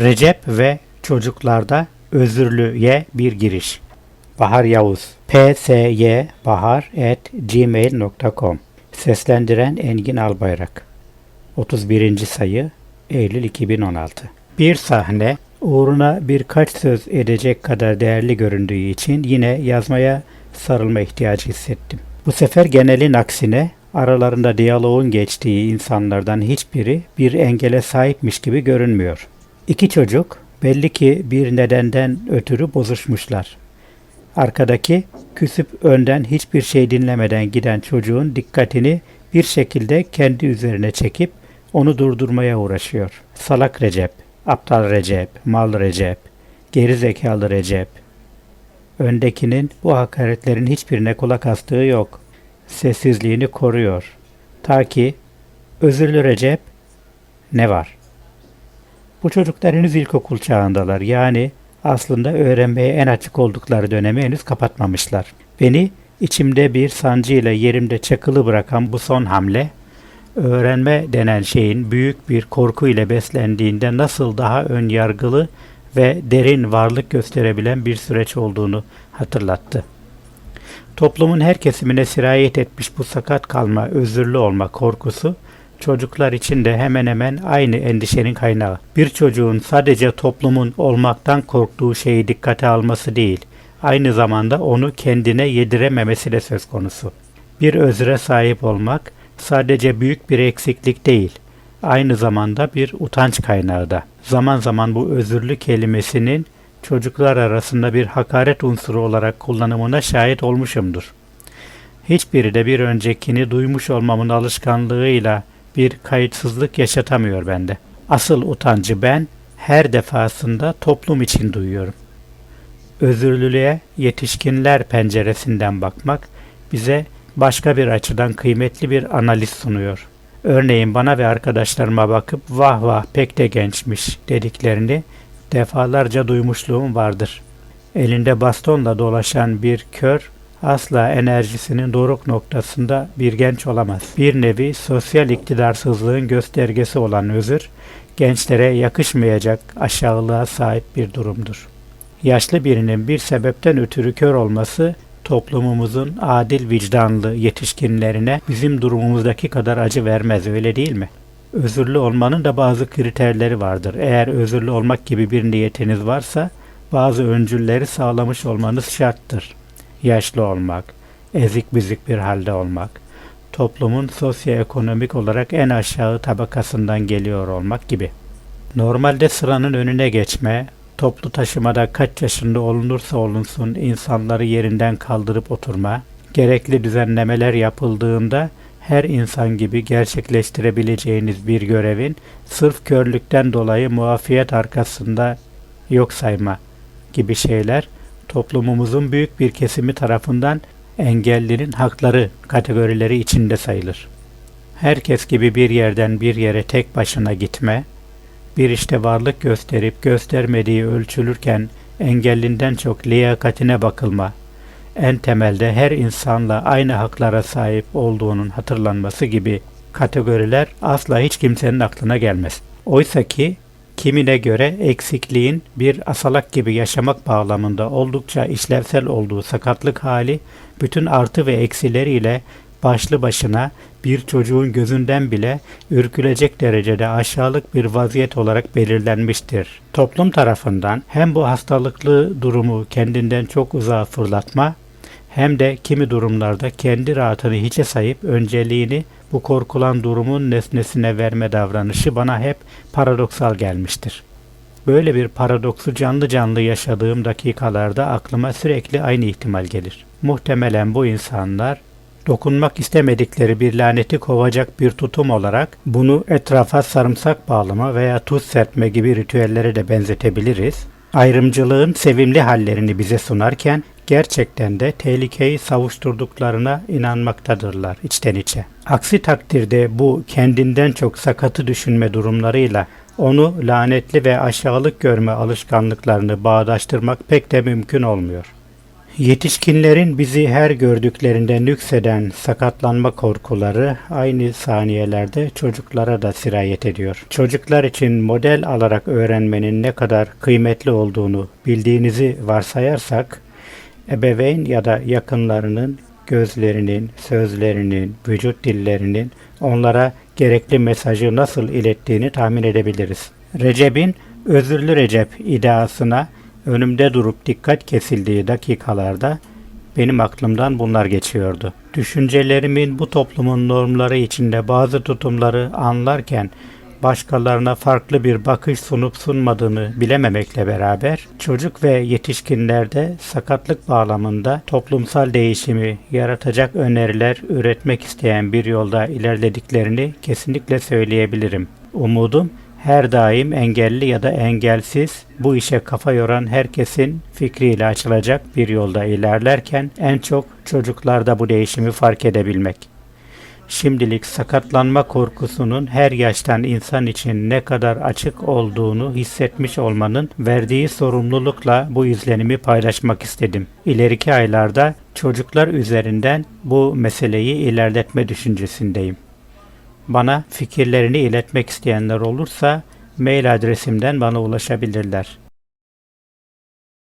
Recep ve çocuklarda özürlüye bir giriş. Bahar Yavuz psybahar@gmail.com Seslendiren Engin Albayrak 31. sayı Eylül 2016 Bir sahne uğruna birkaç söz edecek kadar değerli göründüğü için yine yazmaya sarılma ihtiyacı hissettim. Bu sefer genelin aksine aralarında diyaloğun geçtiği insanlardan hiçbiri bir engele sahipmiş gibi görünmüyor. İki çocuk belli ki bir nedenden ötürü bozuşmuşlar. Arkadaki küsüp önden hiçbir şey dinlemeden giden çocuğun dikkatini bir şekilde kendi üzerine çekip onu durdurmaya uğraşıyor. Salak Recep, aptal Recep, mal Recep, geri zekalı Recep. Öndekinin bu hakaretlerin hiçbirine kulak astığı yok. Sessizliğini koruyor. Ta ki özürlü Recep ne var? Bu çocuklar henüz ilkokul çağındalar. Yani aslında öğrenmeye en açık oldukları dönemi henüz kapatmamışlar. Beni içimde bir sancıyla yerimde çakılı bırakan bu son hamle, öğrenme denen şeyin büyük bir korku ile beslendiğinde nasıl daha ön yargılı ve derin varlık gösterebilen bir süreç olduğunu hatırlattı. Toplumun her kesimine sirayet etmiş bu sakat kalma, özürlü olma korkusu, çocuklar için de hemen hemen aynı endişenin kaynağı. Bir çocuğun sadece toplumun olmaktan korktuğu şeyi dikkate alması değil, aynı zamanda onu kendine yedirememesi de söz konusu. Bir özre sahip olmak sadece büyük bir eksiklik değil, aynı zamanda bir utanç kaynağı da. Zaman zaman bu özürlü kelimesinin çocuklar arasında bir hakaret unsuru olarak kullanımına şahit olmuşumdur. Hiçbiri de bir öncekini duymuş olmamın alışkanlığıyla bir kayıtsızlık yaşatamıyor bende. Asıl utancı ben her defasında toplum için duyuyorum. Özürlülüğe yetişkinler penceresinden bakmak bize başka bir açıdan kıymetli bir analiz sunuyor. Örneğin bana ve arkadaşlarıma bakıp vah vah pek de gençmiş dediklerini defalarca duymuşluğum vardır. Elinde bastonla dolaşan bir kör asla enerjisinin doruk noktasında bir genç olamaz. Bir nevi sosyal iktidarsızlığın göstergesi olan özür, gençlere yakışmayacak aşağılığa sahip bir durumdur. Yaşlı birinin bir sebepten ötürü kör olması toplumumuzun adil vicdanlı yetişkinlerine bizim durumumuzdaki kadar acı vermez öyle değil mi? Özürlü olmanın da bazı kriterleri vardır. Eğer özürlü olmak gibi bir niyetiniz varsa bazı öncülleri sağlamış olmanız şarttır. Yaşlı olmak, ezik büzük bir halde olmak, toplumun sosyoekonomik olarak en aşağı tabakasından geliyor olmak gibi. Normalde sıranın önüne geçme, toplu taşımada kaç yaşında olunursa olunsun insanları yerinden kaldırıp oturma, gerekli düzenlemeler yapıldığında her insan gibi gerçekleştirebileceğiniz bir görevin sırf körlükten dolayı muafiyet arkasında yok sayma gibi şeyler toplumumuzun büyük bir kesimi tarafından engellinin hakları kategorileri içinde sayılır. Herkes gibi bir yerden bir yere tek başına gitme, bir işte varlık gösterip göstermediği ölçülürken engellinden çok liyakatine bakılma, en temelde her insanla aynı haklara sahip olduğunun hatırlanması gibi kategoriler asla hiç kimsenin aklına gelmez. Oysa ki kimine göre eksikliğin bir asalak gibi yaşamak bağlamında oldukça işlevsel olduğu sakatlık hali bütün artı ve eksileriyle başlı başına bir çocuğun gözünden bile ürkülecek derecede aşağılık bir vaziyet olarak belirlenmiştir. Toplum tarafından hem bu hastalıklı durumu kendinden çok uzağa fırlatma hem de kimi durumlarda kendi rahatını hiçe sayıp önceliğini bu korkulan durumun nesnesine verme davranışı bana hep paradoksal gelmiştir. Böyle bir paradoksu canlı canlı yaşadığım dakikalarda aklıma sürekli aynı ihtimal gelir. Muhtemelen bu insanlar dokunmak istemedikleri bir laneti kovacak bir tutum olarak bunu etrafa sarımsak bağlama veya tuz serpme gibi ritüellere de benzetebiliriz. Ayrımcılığın sevimli hallerini bize sunarken gerçekten de tehlikeyi savuşturduklarına inanmaktadırlar içten içe. Aksi takdirde bu kendinden çok sakatı düşünme durumlarıyla onu lanetli ve aşağılık görme alışkanlıklarını bağdaştırmak pek de mümkün olmuyor. Yetişkinlerin bizi her gördüklerinde nükseden sakatlanma korkuları aynı saniyelerde çocuklara da sirayet ediyor. Çocuklar için model alarak öğrenmenin ne kadar kıymetli olduğunu bildiğinizi varsayarsak, ebeveyn ya da yakınlarının gözlerinin, sözlerinin, vücut dillerinin onlara gerekli mesajı nasıl ilettiğini tahmin edebiliriz. Recep'in özürlü Recep iddiasına önümde durup dikkat kesildiği dakikalarda benim aklımdan bunlar geçiyordu. Düşüncelerimin bu toplumun normları içinde bazı tutumları anlarken başkalarına farklı bir bakış sunup sunmadığını bilememekle beraber çocuk ve yetişkinlerde sakatlık bağlamında toplumsal değişimi yaratacak öneriler üretmek isteyen bir yolda ilerlediklerini kesinlikle söyleyebilirim. Umudum her daim engelli ya da engelsiz bu işe kafa yoran herkesin fikriyle açılacak bir yolda ilerlerken en çok çocuklarda bu değişimi fark edebilmek. Şimdilik sakatlanma korkusunun her yaştan insan için ne kadar açık olduğunu hissetmiş olmanın verdiği sorumlulukla bu izlenimi paylaşmak istedim. İleriki aylarda çocuklar üzerinden bu meseleyi ilerletme düşüncesindeyim. Bana fikirlerini iletmek isteyenler olursa mail adresimden bana ulaşabilirler.